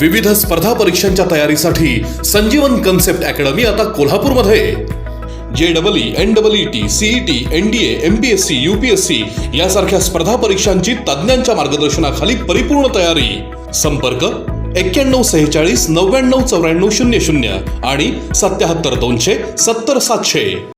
विविध स्पर्धा परीक्षांच्या तयारीसाठी संजीवन कन्सेप्ट अकॅडमी आता कोल्हापूरमध्ये. जे double E N double E T CE T N D M P S C U P S C यासारख्या स्पर्धा परीक्षांची तज्ज्ञांच्या मार्गदर्शनाखाली परिपूर्ण तयारी. संपर्क एक्क्याण्णव सेहेचाळीस नव्याण्णव चौऱ्याण्णव शून्य शून्य आणि सत्याहत्तर दोनशे सत्तर सातशे.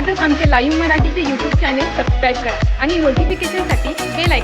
आजच आमचे लाईव्ह मराठीचे यूट्यूब चॅनेल सबस्क्राईब करा आणि नोटिफिकेशनसाठी बेल आयकॉनवर